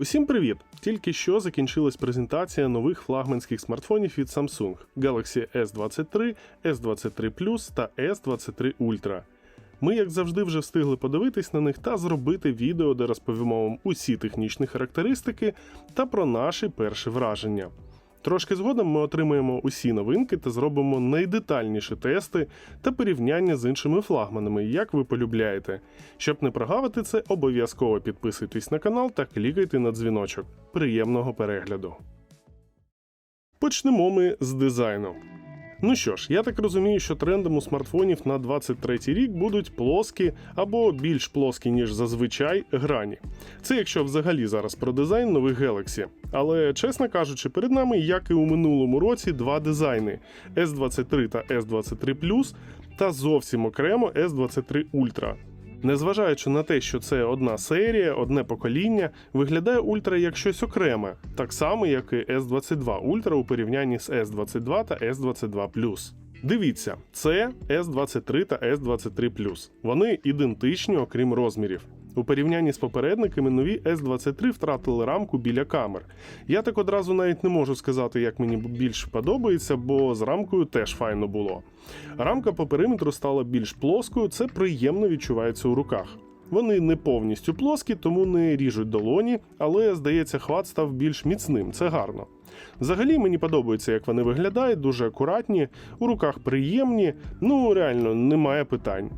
Усім привіт! Тільки що закінчилась презентація нових флагманських смартфонів від Samsung Galaxy S23, S23 Plus та S23 Ultra. Ми, як завжди, вже встигли подивитись на них та зробити відео, де розповімо вам усі технічні характеристики та про наші перші враження. Трошки згодом ми отримаємо усі новинки та зробимо найдетальніші тести та порівняння з іншими флагманами, як ви полюбляєте. Щоб не прогавити це, обов'язково підписуйтесь на канал та клікайте на дзвіночок. Приємного перегляду. Почнемо ми з дизайну. Ну що ж, я так розумію, що трендом у смартфонів на 23 рік будуть плоскі або більш плоскі, ніж зазвичай, грані. Це якщо взагалі зараз про дизайн нових Galaxy. Але чесно кажучи, перед нами, як і у минулому році, два дизайни: S23 та S23 та зовсім окремо S23 Ultra. Незважаючи на те, що це одна серія, одне покоління, виглядає Ультра як щось окреме, так само як і S22 Ultra у порівнянні з S22 та S22 Дивіться, це S23 та S23 Вони ідентичні, окрім розмірів. У порівнянні з попередниками нові S23 втратили рамку біля камер. Я так одразу навіть не можу сказати, як мені більш подобається, бо з рамкою теж файно було. Рамка по периметру стала більш плоскою, це приємно відчувається у руках. Вони не повністю плоскі, тому не ріжуть долоні, але здається, хват став більш міцним, це гарно. Взагалі мені подобається, як вони виглядають, дуже акуратні, у руках приємні, ну реально немає питань.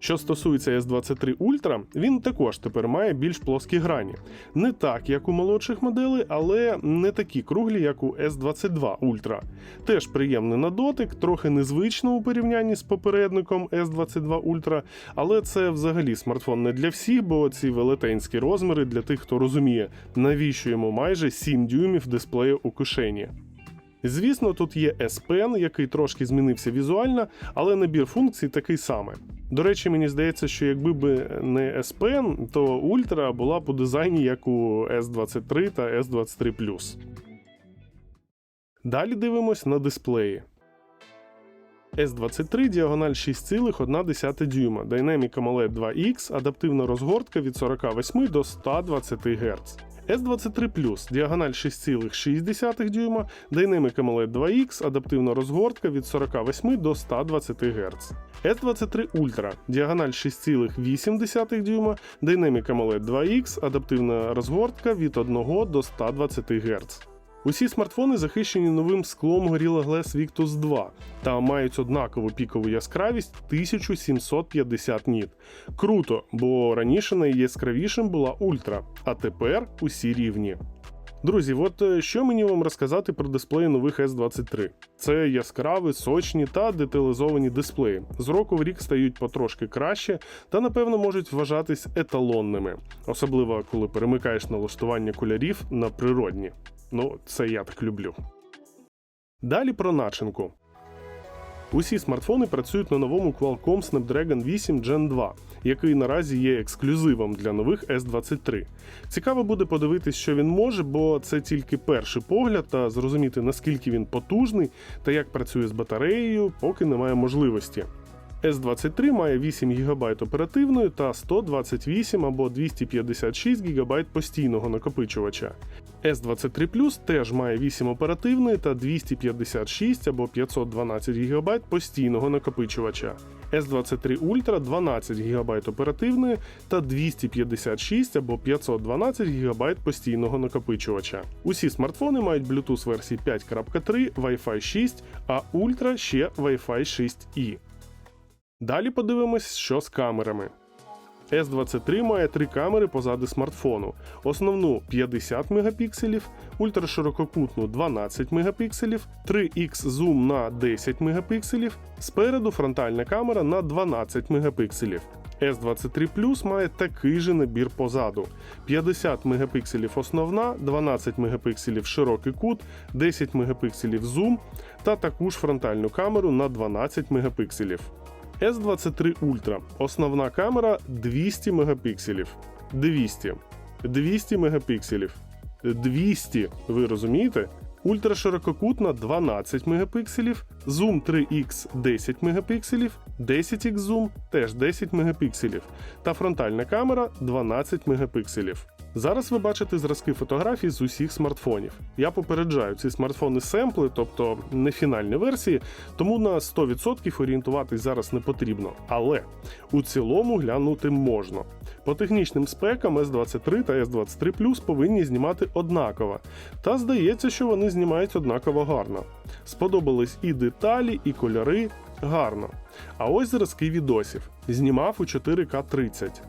Що стосується S23 Ultra, він також тепер має більш плоскі грані. Не так, як у молодших моделей, але не такі круглі, як у S22 Ultra. Теж приємний на дотик, трохи незвично у порівнянні з попередником S22 Ultra, але це взагалі смартфон не для всіх, бо ці велетенські розміри для тих, хто розуміє, навіщо йому майже 7 дюймів дисплею у кишені. Звісно, тут є S Pen, який трошки змінився візуально, але набір функцій такий самий. До речі, мені здається, що якби би не S то Ultra була у дизайні як у S23 та S23 Далі дивимось на дисплеї. S23 діагональ 6,1 дюйма, Dynamic AMOLED 2X, адаптивна розгортка від 48 до 120 Гц. S23 діагональ 6,6 дюйма, Dynamic AMOLED 2X, адаптивна розгортка від 48 до 120 Гц. S23 Ultra діагональ 6,8 дюйма, Dynamic AMOLED 2X, адаптивна розгортка від 1 до 120 Гц. Усі смартфони захищені новим склом Gorilla Glass Victus 2 та мають однакову пікову яскравість 1750 ніт. Круто, бо раніше найяскравішим була Ультра, а тепер усі рівні. Друзі, от е, що мені вам розказати про дисплеї нових S23? Це яскраві, сочні та деталізовані дисплеї. З року в рік стають потрошки краще та, напевно, можуть вважатись еталонними, особливо коли перемикаєш налаштування кольорів на природні. Ну, це я так люблю. Далі про начинку. Усі смартфони працюють на новому Qualcomm Snapdragon 8 Gen 2, який наразі є ексклюзивом для нових S23. Цікаво буде подивитись, що він може, бо це тільки перший погляд, та зрозуміти наскільки він потужний та як працює з батареєю, поки немає можливості. S23 має 8 ГБ оперативної та 128 або 256 ГБ постійного накопичувача. S23 Plus теж має 8 оперативної та 256 або 512 ГБ постійного накопичувача. S23 Ultra 12 ГБ оперативної та 256 або 512 ГБ постійного накопичувача. Усі смартфони мають Bluetooth версії 5.3, Wi-Fi 6, а Ultra ще Wi-Fi 6E. Далі подивимось, що з камерами. S23 має три камери позаду смартфону. Основну 50 мегапікселів, ультраширококутну 12 мегапікселів, 3X зум на 10 мегапікселів, спереду фронтальна камера на 12 мегапікселів. S23 Plus має такий же набір позаду: 50 мегапікселів основна, 12 мегапікселів широкий кут, 10 мегапікселів зум та таку ж фронтальну камеру на 12 мегапікселів. S23 Ultra. Основна камера 200 мегапікселів. 200. 200 мегапікселів. 200, ви розумієте? Ультраширококутна 12 мегапікселів, зум 3X 10 мегапікселів, 10X зум теж 10 мегапікселів та фронтальна камера 12 мегапікселів. Зараз ви бачите зразки фотографій з усіх смартфонів. Я попереджаю, ці смартфони семпли, тобто не фінальні версії, тому на 100% орієнтуватись зараз не потрібно. Але у цілому глянути можна. По технічним спекам S23 та S23 Plus повинні знімати однаково. Та здається, що вони знімають однаково гарно. Сподобались і деталі, і кольори гарно. А ось зразки відосів. Знімав у 4К 30.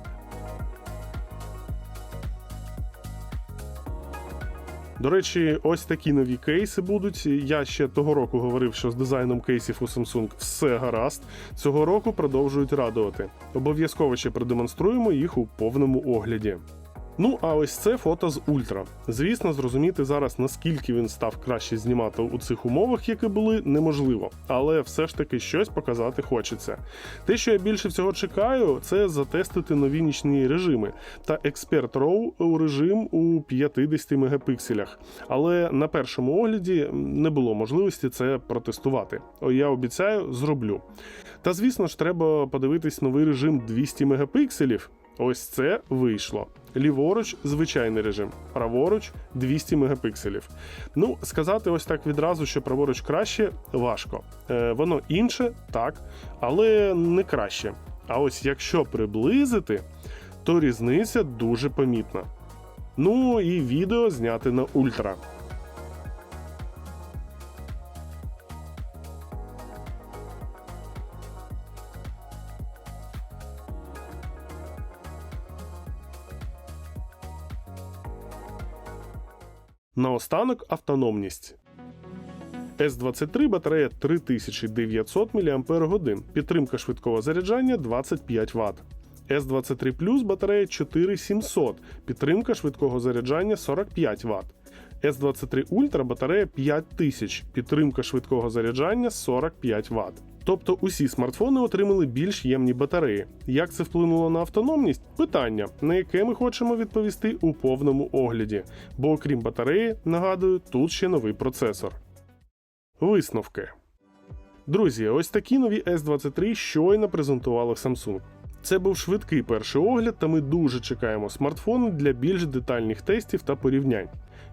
До речі, ось такі нові кейси будуть. Я ще того року говорив, що з дизайном кейсів у Samsung все гаразд. Цього року продовжують радувати. Обов'язково ще продемонструємо їх у повному огляді. Ну, а ось це фото з Ультра. Звісно, зрозуміти зараз, наскільки він став краще знімати у цих умовах, які були, неможливо, але все ж таки щось показати хочеться. Те, що я більше всього чекаю, це затестити нові нічні режими та Expert RAW у режим у 50 мегапікселях. Але на першому огляді не було можливості це протестувати. Я обіцяю, зроблю. Та звісно ж, треба подивитись новий режим 200 мегапікселів. Ось це вийшло. Ліворуч звичайний режим, праворуч 200 мегапікселів. Ну, сказати ось так відразу, що праворуч краще, важко. Е, воно інше, так, але не краще. А ось якщо приблизити, то різниця дуже помітна. Ну і відео зняти на ультра. Наостанок автономність. S23 батарея 3900 мАч, підтримка швидкого заряджання 25 Вт. S23 Plus батарея 4700, підтримка швидкого заряджання 45 Вт. S23 Ultra батарея 5000, підтримка швидкого заряджання 45 Вт. Тобто усі смартфони отримали більш ємні батареї. Як це вплинуло на автономність? Питання, на яке ми хочемо відповісти у повному огляді. Бо окрім батареї, нагадую, тут ще новий процесор. Висновки. Друзі, ось такі нові S23 щойно презентували Samsung. Це був швидкий перший огляд, та ми дуже чекаємо смартфони для більш детальних тестів та порівнянь.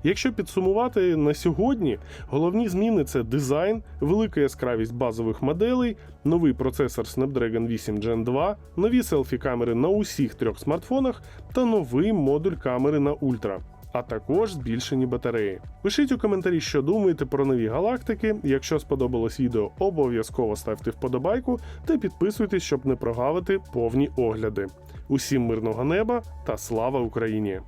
Якщо підсумувати на сьогодні, головні зміни це дизайн, велика яскравість базових моделей, новий процесор Snapdragon 8 Gen 2, нові селфі-камери на усіх трьох смартфонах та новий модуль камери на Ультра. А також збільшені батареї. Пишіть у коментарі, що думаєте про нові галактики. Якщо сподобалось відео, обов'язково ставте вподобайку та підписуйтесь, щоб не прогавити повні огляди. Усім мирного неба та слава Україні!